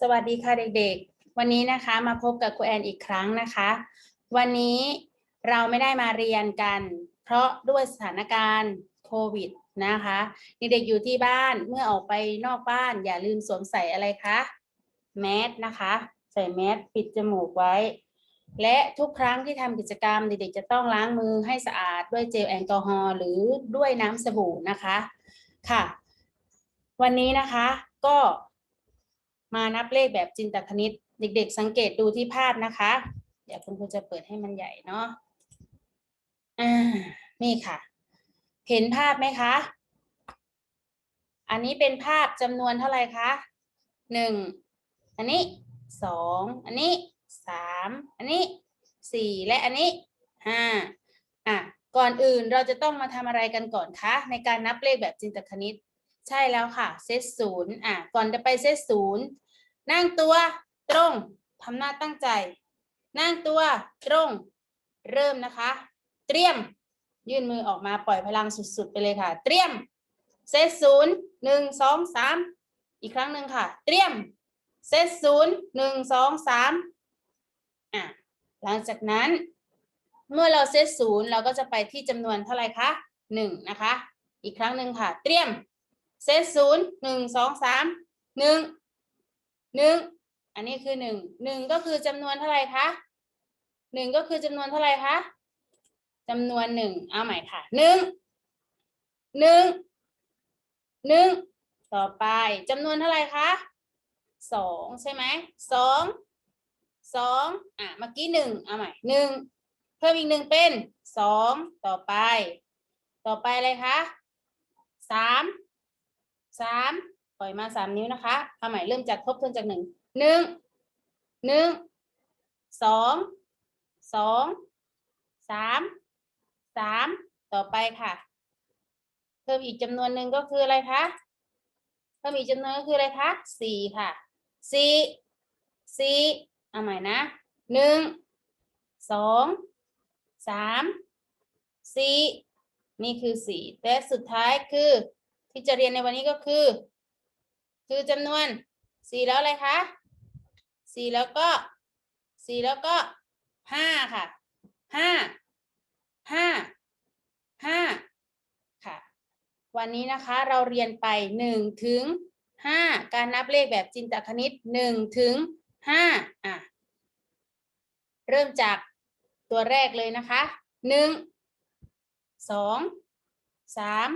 สวัสดีค่ะเด็กๆ วันนี้นะคะมาพบกับครูแอนอีกครั้งนะคะ วันนี้เราไม่ได้มาเรียนกัน เพราะด้วยสถานการณ์โควิดนะคะเด็กๆอยู่ที่บ้านเมื่อออกไปนอกบ้าน อย่าลืมสวมใส่อะไรคะแมสนะคะ ใส่แมสปิดจมูกไว้ และทุกครั้งที่ทำกิจกรรมเด็กๆจะต้องล้างมือให้สะอาดด้วยเจลแอลกอฮอล์หรือด้วยน้ำสบู่นะคะค่ะ วันนี้นะคะก็ มานับเลขแบบจินตคณิต เด็ก ๆ สังเกตดูที่ภาพนะคะ เดี๋ยวคุณครูจะเปิดให้มันใหญ่เนาะอ่านี่ค่ะ เห็นภาพไหมคะ อันนี้เป็นภาพจำนวนเท่าไหร่คะหนึ่งอันนี้สองอันนี้สามอันนี้สี่และอันนี้ห้าอะก่อนอื่นเราจะต้องมาทำอะไรกันก่อนคะ ในการนับเลขแบบจินตคณิต ใช่แล้วค่ะ เซตศูนย์อะ ก่อนจะไปเซตศูนย์นั่งตัวตรงทำหน้าตั้งใจ นั่งตัวตรง เริ่มนะคะ เตรียม ยื่นมือออกมาปล่อยพลังสุดๆ ไปเลยค่ะ เตรียม เซตศูนย์หนึ่งสองสามอีกครั้งหนึ่งค่ะ เตรียม เซตศูนย์หนึ่งสองสามอะ หลังจากนั้น เมื่อเราเซตศูนย์เราก็จะไปที่จำนวนเท่าไหร่คะหนึ่งนะคะ อีกครั้งหนึ่งค่ะ เตรียม เซตศูนย์หนึ่งสองสามหนึ่งหนึ่งอันนี้คือหนึ่งหนึ่งก็คือจำนวนเท่าไหร่คะหนึ่งก็คือจำนวนเท่าไหร่คะจำนวนหนึ่งเอาใหม่ค่ะหนึ่งหนึ่งหนึ่งต่อไปจำนวนเท่าไหร่คะสองใช่ไหมสองสองอะเมื่อกี้หนึ่งเอาใหม่หนึ่งเพิ่มอีกหนึ่งเป็นสองต่อไป ต่อไปอะไรคะสาม สามปล่อยมาสามนิ้วนะคะเอาใหม่เริ่มจากทบทวนจากหนึ่งหนึ่งหนึ่งสองสองสามสามต่อไปค่ะ เพิ่มอีกจำนวนหนึ่งก็คืออะไรคะเพิ่มอีกจำนวนก็คืออะไรคะสี่ค่ะสี่สี่เอาใหม่นะหนึ่งสองสามสี่นี่คือสี่แต่สุดท้ายคือ ที่จะเรียนในวันนี้ก็คือ คือจำนวนสี่แล้วอะไรคะสี่แล้วก็สี่แล้วก็ห้าค่ะห้าห้าห้าค่ะ วันนี้นะคะเราเรียนไปหนึ่งถึงห้าการนับเลขแบบจินตคณิตหนึ่งถึงห้าอะเริ่มจากตัวแรกเลยนะคะหนึ่งสองสาม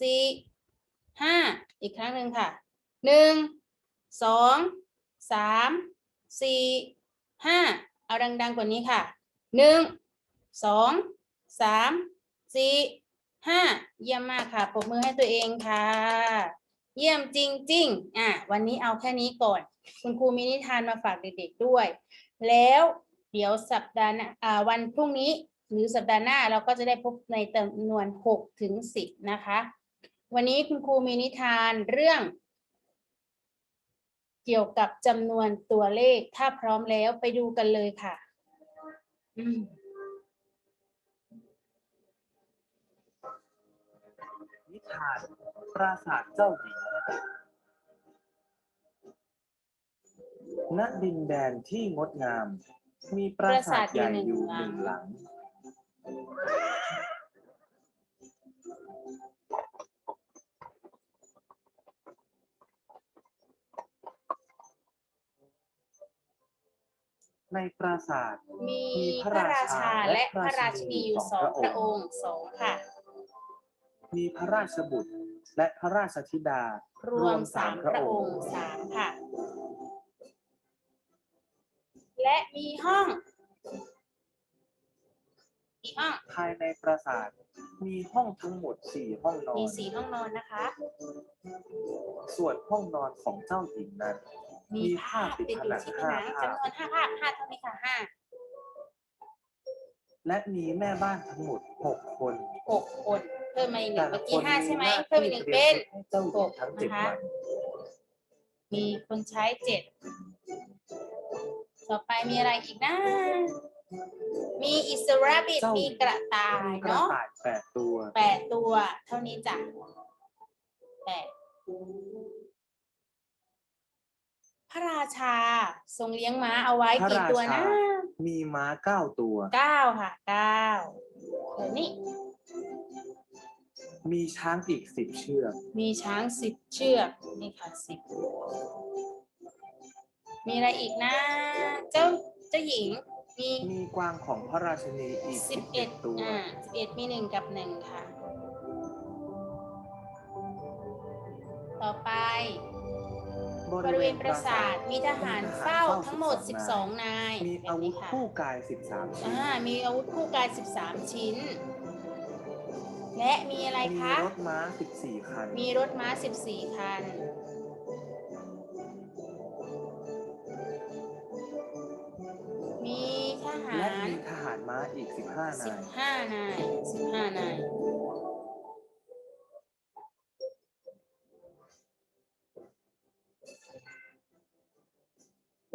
สี่ห้าอีกครั้งหนึ่งค่ะหนึ่งสองสามสี่ห้าเอาดังๆกว่านี้ค่ะหนึ่งสองสามสี่ห้าเยี่ยมมากค่ะปรบมือให้ตัวเองค่ะ เยี่ยมจริง ๆ อะ วันนี้เอาแค่นี้ก่อน คุณครูมีนิทานมาฝากเด็กๆด้วย แล้วเดี๋ยวสัปดาห์น้าอ่าวันพรุ่งนี้หรือสัปดาห์หน้าเราก็จะได้พบในจำนวนหกถึงสิบนะคะ วันนี้คุณครูมีนิทานเรื่อง เกี่ยวกับจำนวนตัวเลข ถ้าพร้อมแล้วไปดูกันเลยค่ะนิทานปราสาทเจ้าหญิงณดินแดนที่งดงาม มีปราสาทใหญ่อยู่หนึ่งหลัง ในปราสาทมีพระราชาและพระราชินีอยู่สองพระองค์สองค่ะ มีพระราชบุตรและพระราชธิดา รวมสามพระองค์สามค่ะ และมีห้องมีห้อง ภายในปราสาทมีห้องทั้งหมดสี่ห้องนอมีนสี่ห้องนอนนะคะ ส่วนห้องนอนของเจ้าหญิงนั้น มีภาพติดอยู่ที่ผนังจำนวนห้าภาพห้าเท่านี้ค่ะห้าและมีแม่บ้านทั้งหมดหกคนหกคน เพิ่มมาอีกหนึ่งแต่เมื่ละอคกี้นห้าใช่ไหมหน้าเพิ่มอีกหที่นึ่งเตรีเป็ยนมให้เจ้าหญิงทั้งเจ็ดนะคะวันมีคนใช้เจ็ดต่อไปมีอะไรอีกนะ มีอิสราบิดเจ้ามีกระต่ายมีกระเนาะต่ายแปดตัวแปดตัว เท่านี้จ้ะแปด ระราชา ทรงเลี้ยงม้าเอาไว้พระกี่ราตัวชานะมีม้าเก้าตัว เก้าค่ะเก้าเดี๋ยวนี้มีช้างอีกสิบเชือก มีช้างสิบเชือกนี่ค่ะสิบมีอะไรอีกนะ เจ้าเจ้าหญิงมีมีกวางของพระราชินีอีกสิสิบบเอ็เอ็ดดตัว อ่าสิบเอ็ดมีหนึ่งกับหนึ่งค่ะ ต่อไป บริเวณปราสาทมีทหารเฝ้าทั้งหมด 12 นาย มีแบบอาวุนี้ธค่ะคู่กายสิบสามชิ้น อ่า มีอาวุธคู่กาย 13 ชิ้น และมีอะไรมีคะรถม้าสิบสี่คัน มีรถม้า 14 คัน มีทหาและรมีทหารม้าอีกสิบห้านาย 15 นาย 15 นาย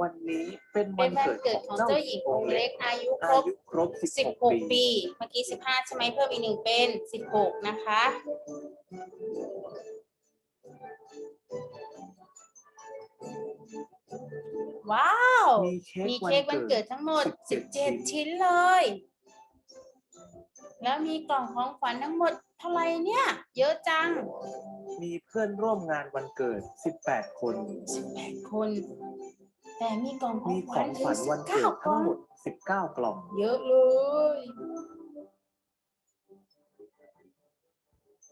วันนี้เป็นเป็วันนวันเกิดเกิดขขอองงเจ้าเจ้าหหญิญิงงอองงค์ค์เล็เล็กกอายุครอาบยุครบสิบหกปี16ปี เมื่อกี้ 15 ใช่ไหมเพิ่มอีกหนึ่งเป็น 16 นะคะ ว้าว มีเค้กมีวันเค้กวันเกิเกิดด ทั้งหมด 17 17 ชิ้นเลย แล้วมีกล่องของขวัญทั้งหมดเท่าไหร่เนี่ย เยอะจัง มีเพื่อนร่วมงานวันเกิดสิบแปดคน 18 คน แต่มีกล่องขอมีงขขวัอญงถึขวังญวันเกิด19กทั้ล่งองหมดสิบเก้ากล่อง เยอะเลย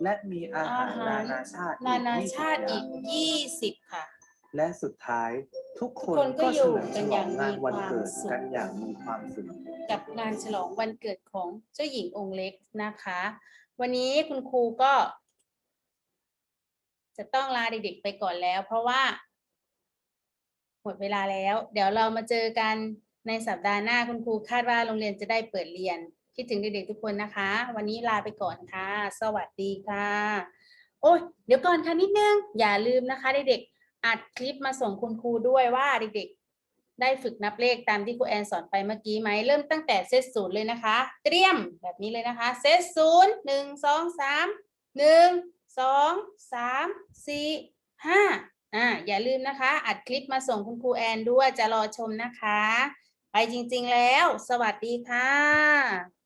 และมีอาหารอาหาร นานาชาตินานา20ชาติอย่อีงก20ค่ะ และสุดท้ายทุกคนทุกคนก็ก็อยู่เฉลิมกัฉนลออย่างงงานวันเกิดมีความสุขกันอย่างมีความสุขกับงานฉลองวันเกิดของเจ้าหญิงองค์เล็กนะคะ วันนี้คุณครูก็ จะต้องลาเด็กๆไปก่อนแล้ว เพราะว่าห มดเวลาแล้ว เดี๋ยวเรามาเจอกันในสัปดาห์หน้าคุณครูคาดว่าโรงเรียนจะได้เปิดเรียน คิดถึงเด็กๆทุกคนนะคะ วันนี้ลาไปก่อนค่ะ สวัสดีค่ะ โอ้ยเดี๋ยวก่อนค่ะนิดนึง อย่าลืมนะคะเด็กๆอัดคลิปมาส่งคุณครูด้วยว่าเด็กๆ ได้ฝึกนับเลขตามที่ครูแอนสอนไปเมื่อกี้ไหมเริ่มตั้งแต่เซตศูนย์เลยนะคะ เตรียมแบบนี้เลยนะคะเซตศูนย์หนึ่งสองสามหนึ่งสองสามสี่ห้า อ่าอย่าลืมนะคะ อัดคลิปมาส่งคุณครูแอนด้วยจะรอชมนะคะ ไปจริงๆแล้ว สวัสดีค่ะ